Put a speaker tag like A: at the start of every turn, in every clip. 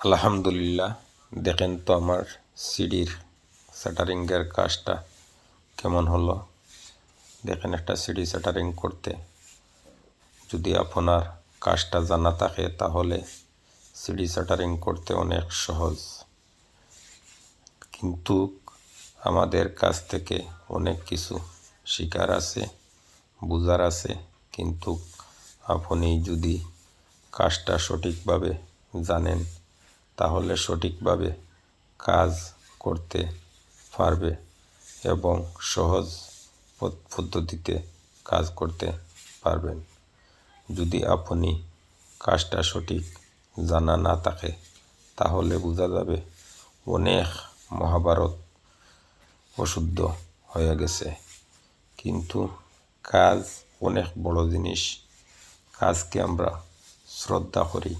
A: আলহামদুলিল্লাহ, দেখেন তো আমার সিডির স্যাটারিংয়ের কাজটা কেমন হলো। দেখেন একটা সিডি স্যাটারিং করতে। যদি আপনার কাজটা জানা থাকে, তাহলে সিডি স্যাটারিং করতে অনেক সহজ। কিন্তু আমাদের কাছ থেকে অনেক কিছু শিকার আছে, বুঝার আছে। কিন্তু আপনি যদি কাজটা সঠিকভাবে জানেন তাহলে সঠিকভাবে কাজ করতে পারবে এবং সহজ পদ্ধতিতে কাজ করতে পারবেন। যদি আপনি কাজটা সঠিক জানা না থাকে, তাহলে বোঝা যাবে অনেক মহাভারত অশুদ্ধ হয়ে গেছে। কিন্তু কাজ অনেক বড় জিনিস। কাজকে আমরা শ্রদ্ধা করি।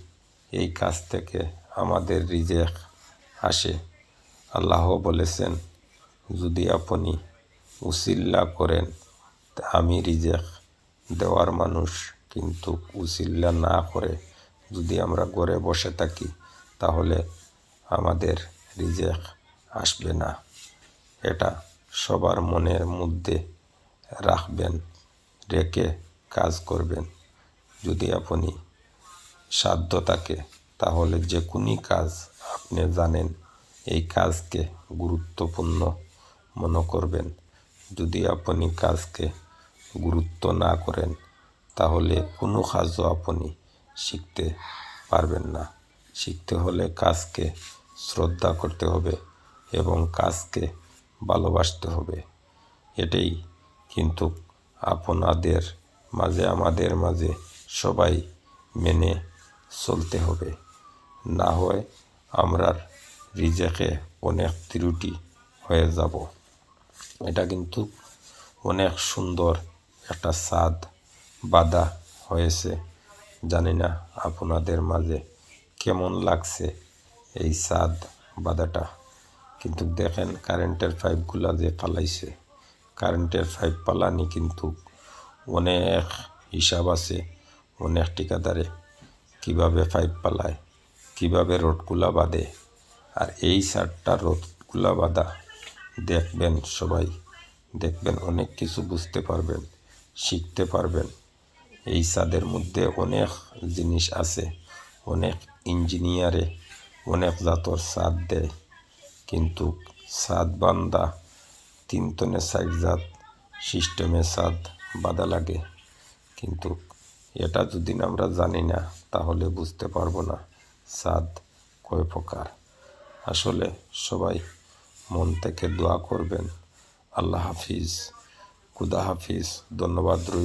A: এই কাজ থেকে আমাদের রিজেক আসে। আল্লাহ বলেছেন, যদি আপনি উসিল্লা করেন আমি রিজেক দেওয়ার মানুষ। কিন্তু উসিল্লা না করে যদি আমরা ঘরে বসে থাকি, তাহলে আমাদের রিজেক আসবে না। এটা সবার মনের মধ্যে রাখবেন, রেখে কাজ করবেন। যদি আপনি সাধ্য থাকে তাহলে যে কোনো কাজ আপনি জানেন, এই কাজকে গুরুত্বপূর্ণ মনে করবেন। যদি আপনি কাজকে গুরুত্ব না করেন, তাহলে কোনো কাজও আপনি শিখতে পারবেন না। শিখতে হলে কাজকে শ্রদ্ধা করতে হবে এবং কাজকে ভালোবাসতে হবে। এটাই কিন্তু আপনাদের মাঝে, আমাদের মাঝে সবাই মেনে চলতে হবে। না হয় আমরার রিজেকে অনেক ত্রুটি হয়ে যাব। এটা কিন্তু অনেক সুন্দর একটা স্বাদ বাধা হয়েছে। জানি না আপনাদের মাঝে কেমন লাগছে এই স্বাদ বাধাটা। কিন্তু দেখেন কারেন্টের পাইপগুলা যে পালাইছে। কারেন্টের পাইপ পালানি কিন্তু অনেক হিসাব আছে, অনেক ঠিকাদারে কীভাবে পাইপ পালায়। কীভাবে রোডগুলা বাঁধে? আর এই সারটা রোডগুলা বাঁধা, দেখবেন সবাই, দেখবেন অনেক কিছু বুঝতে পারবেন, শিখতে পারবেন। এই সাদের মধ্যে অনেক জিনিস আছে, অনেক ইঞ্জিনিয়ারে অনেক জাতর সাদ দেয়, কিন্তু সাদ বান্দা তিন তনে সাইড জাত সিস্টেমে সাদ বাধা লাগে। কিন্তু এটা যদি আমরা জানি না, তাহলে বুঝতে পারব না। সাদ কয় প্রকার? আসলে সবাই মন থেকে দোয়া করবেন। আল্লাহ হাফিজ। খুদা হাফিজ। ধন্যবাদ রইল।